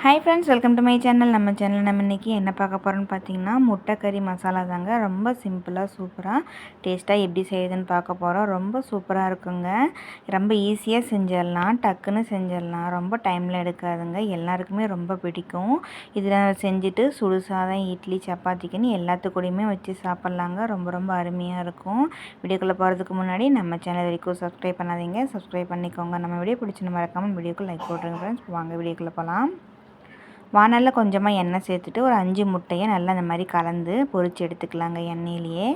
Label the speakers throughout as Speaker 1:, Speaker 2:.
Speaker 1: Hi friends welcome to my channel நம்ம channel நம்ம இன்றைக்கி என்ன பார்க்க போகிறோன்னு பார்த்தீங்கன்னா முட்டை கறி மசாலா தாங்க. ரொம்ப சிம்பிளாக சூப்பராக டேஸ்ட்டாக எப்படி செய்யுதுன்னு பார்க்க போகிறோம் ரொம்ப சூப்பராக இருக்குங்க. ரொம்ப ஈஸியாக செஞ்சிடலாம். டக்குன்னு செஞ்சிடலாம். ரொம்ப டைமில் எடுக்காதுங்க. எல்லாருக்குமே ரொம்ப பிடிக்கும். இதில் செஞ்சுட்டு சுடு சாதம் இட்லி சப்பாத்திக்குன்னு எல்லாத்துக்கூடையுமே வச்சு சாப்பிட்லாங்க. ரொம்ப ரொம்ப அருமையாக இருக்கும். வீடியோக்குள்ளே போகிறதுக்கு முன்னாடி நம்ம சேனல் வரைக்கும் சப்ஸ்கிரைப் பண்ணாதீங்க. சப்ஸ்கிரைப் பண்ணிக்கோங்க. நம்ம வீடியோ பிடிச்சி மறக்காமல் வீடியோக்கு லைக் போட்டுருங்க ஃப்ரெண்ட்ஸ் வாங்க வீடியோக்குள்ளே போகலாம். வானலில் கொஞ்சமாக எண்ணெய் சேர்த்துட்டு ஒரு அஞ்சு முட்டையை நல்லா இந்த மாதிரி கலந்து பொறிச்சு எடுத்துக்கலாங்க எண்ணெயிலேயே.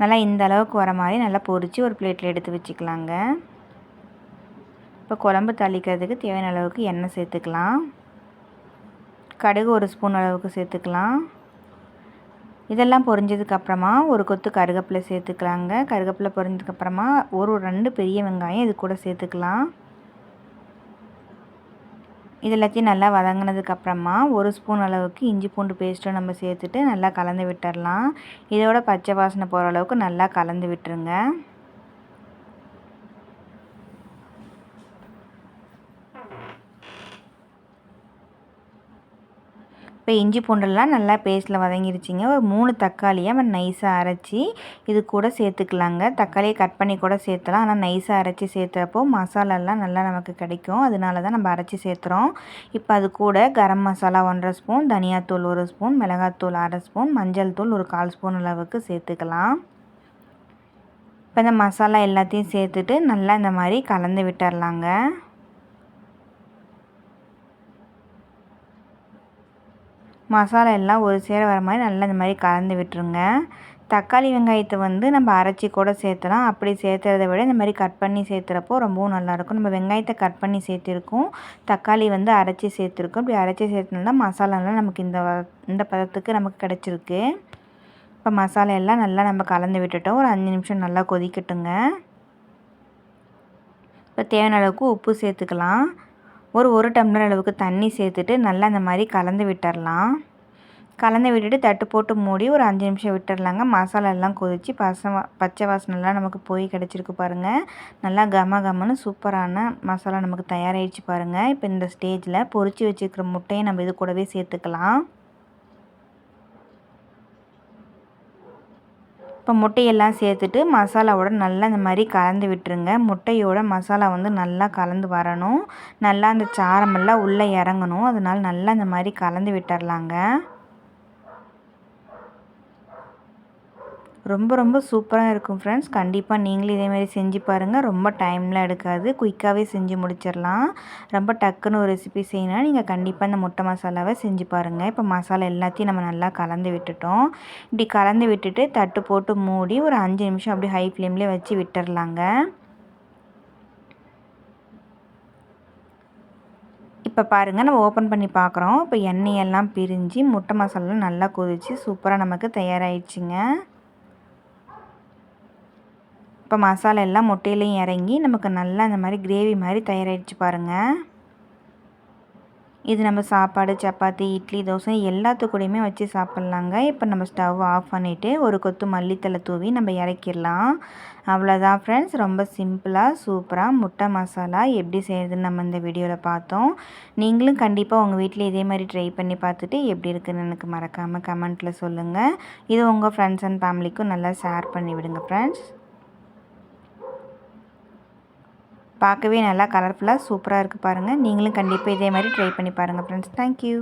Speaker 1: நல்லா இந்த அளவுக்கு வர மாதிரி நல்லா பொறிச்சு ஒரு பிளேட்டில் எடுத்து வச்சுக்கலாங்க. இப்போ குழம்பு தளிக்கிறதுக்கு தேவையான அளவுக்கு எண்ணெய் சேர்த்துக்கலாம். கடுகு ஒரு ஸ்பூன் அளவுக்கு சேர்த்துக்கலாம். இதெல்லாம் பொரிஞ்சதுக்கப்புறமா ஒரு கொத்து கருகப்பிலை சேர்த்துக்கலாங்க. கருகப்பிலை பொரிஞ்சதுக்கப்புறமா ஒரு ரெண்டு பெரிய வெங்காயம் இது கூட சேர்த்துக்கலாம். இது எல்லாத்தையும் நல்லா வதங்கினதுக்கப்புறமா ஒரு ஸ்பூன் அளவுக்கு இஞ்சி பூண்டு பேஸ்ட்டும் நம்ம சேர்த்துட்டு நல்லா கலந்து விட்டுடலாம். இதோட பச்சை வாசனை போகிற அளவுக்கு நல்லா கலந்து விட்டுருங்க. இப்போ இஞ்சி பூண்டெல்லாம் நல்லா பேஸ்ட்டில் வதங்கிருச்சிங்க. ஒரு மூணு தக்காளியை நம்ம நைஸாக அரைச்சி இது கூட சேர்த்துக்கலாங்க. தக்காளியை கட் பண்ணி கூட சேர்த்துலாம். ஆனால் நைஸாக அரைச்சி சேர்த்துறப்போ மசாலாலாம் நல்லா நமக்கு கிடைக்கும். அதனால தான் நம்ம அரைச்சி சேர்த்துறோம். இப்போ அது கூட கரம் மசாலா ஒன்றரை ஸ்பூன் தனியாத்தூள் ஒரு ஸ்பூன் மிளகாத்தூள் அரை ஸ்பூன் மஞ்சள் தூள் ஒரு கால் ஸ்பூன் அளவுக்கு சேர்த்துக்கலாம். இப்போ இந்த மசாலா எல்லாத்தையும் சேர்த்துட்டு நல்லா இந்த மாதிரி கலந்து விட்டுர்லாங்க மசாலா எல்லாம் ஒரு சேர வர மாதிரி நல்லா இந்த மாதிரி கலந்து விட்டுருங்க. தக்காளி வெங்காயத்தை வந்து நம்ம அரைச்சி கூட சேர்த்தலாம். அப்படி சேர்த்துறத விட இந்த மாதிரி கட் பண்ணி சேர்த்துறப்போ ரொம்பவும் நல்லாயிருக்கும் நம்ம வெங்காயத்தை கட் பண்ணி சேர்த்துருக்கோம். தக்காளி வந்து அரைச்சி சேர்த்துருக்கோம். இப்படி அரைச்சி சேர்த்துனா மசாலாலாம் நமக்கு இந்த இந்த பதத்துக்கு நமக்கு கிடச்சிருக்கு. இப்போ மசாலா எல்லாம் நல்லா நம்ம கலந்து விட்டுட்டோம். ஒரு அஞ்சு நிமிஷம் நல்லா கொதிக்கட்டுங்க. இப்போ தேவையான அளவுக்கு உப்பு சேர்த்துக்கலாம். ஒரு ஒரு டம்ளர் அளவுக்கு தண்ணி சேர்த்துட்டு நல்லா இந்த மாதிரி கலந்து விட்டுடலாம் கலந்து விட்டுட்டு தட்டு போட்டு மூடி ஒரு அஞ்சு நிமிஷம் விட்டுடலாங்க மசாலா எல்லாம் கொதித்து பச பச்சை வாசனைலாம் நமக்கு போய் கிடச்சிருக்கு பாருங்கள் நல்லா கம கமன்னு சூப்பரான மசாலா நமக்கு தயாராகிடுச்சு பாருங்கள் இப்போ இந்த ஸ்டேஜில் பொறிச்சு வச்சுருக்கிற முட்டையை நம்ம இது கூடவே சேர்த்துக்கலாம். இப்போ முட்டையெல்லாம் சேர்த்துட்டு மசாலாவோட நல்லா இந்த மாதிரி கலந்து விட்டுருங்க. முட்டையோட மசாலா வந்து நல்லா கலந்து வரணும். நல்லா அந்த சாரமெல்லாம் உள்ளே இறங்கணும். அதனால் நல்லா இந்த மாதிரி கலந்து விட்டுர்லாங்க. ரொம்ப ரொம்ப சூப்பராக இருக்கும் ஃப்ரெண்ட்ஸ் கண்டிப்பாக நீங்களும் இதேமாதிரி செஞ்சு பாருங்கள் ரொம்ப டைம்லாம் எடுக்காது. குயிக்காகவே செஞ்சு முடிச்சிடலாம். ரொம்ப டக்குன்னு ஒரு ரெசிபி செய்யணும் நீங்கள் கண்டிப்பாக இந்த முட்டை மசாலாவை செஞ்சு பாருங்கள் இப்போ மசாலா எல்லாத்தையும் நம்ம நல்லா கலந்து விட்டுட்டோம். இப்படி கலந்து விட்டுட்டு தட்டு போட்டு மூடி ஒரு அஞ்சு நிமிஷம் அப்படி ஹை ஃப்ளேம்லேயே வச்சு விட்டுடலாங்க இப்போ பாருங்கள் நம்ம ஓப்பன் பண்ணி பார்க்குறோம் இப்போ எண்ணெயெல்லாம் பிரிஞ்சு முட்டை மசாலா நல்லா கொதித்து சூப்பராக நமக்கு தயாராகிடுச்சிங்க இப்போ மசாலா எல்லாம் முட்டையிலையும் இறங்கி நமக்கு நல்லா அந்த மாதிரி கிரேவி மாதிரி தயாராகிடுச்சு பாருங்கள் இது நம்ம சாப்பாடு சப்பாத்தி இட்லி தோசை எல்லாத்துக்கூடையுமே வச்சு சாப்பிட்லாங்க. இப்போ நம்ம ஸ்டவ் ஆஃப் பண்ணிவிட்டு ஒரு கொத்து மல்லித்தலை தூவி நம்ம இறக்கிடலாம். அவ்வளோதான் ஃப்ரெண்ட்ஸ் ரொம்ப சிம்பிளாக சூப்பராக முட்டை மசாலா எப்படி செய்கிறதுன்னு நம்ம இந்த வீடியோவில் பார்த்தோம். நீங்களும் கண்டிப்பாக உங்கள் வீட்டில் இதே மாதிரி ட்ரை பண்ணி பார்த்துட்டு எப்படி இருக்குதுன்னு எனக்கு மறக்காமல் கமெண்ட்டில் சொல்லுங்கள் இது உங்கள் ஃப்ரெண்ட்ஸ் அண்ட் ஃபேமிலிக்கும் நல்லா ஷேர் பண்ணி விடுங்க ஃப்ரெண்ட்ஸ் பார்க்கவே நல்லா கலர்ஃபுல்லாக சூப்பராக இருக்குது பாருங்கள் நீங்களும் கண்டிப்பாக இதே மாதிரி ட்ரை பண்ணி பாருங்கள் ஃப்ரெண்ட்ஸ் தேங்க்யூ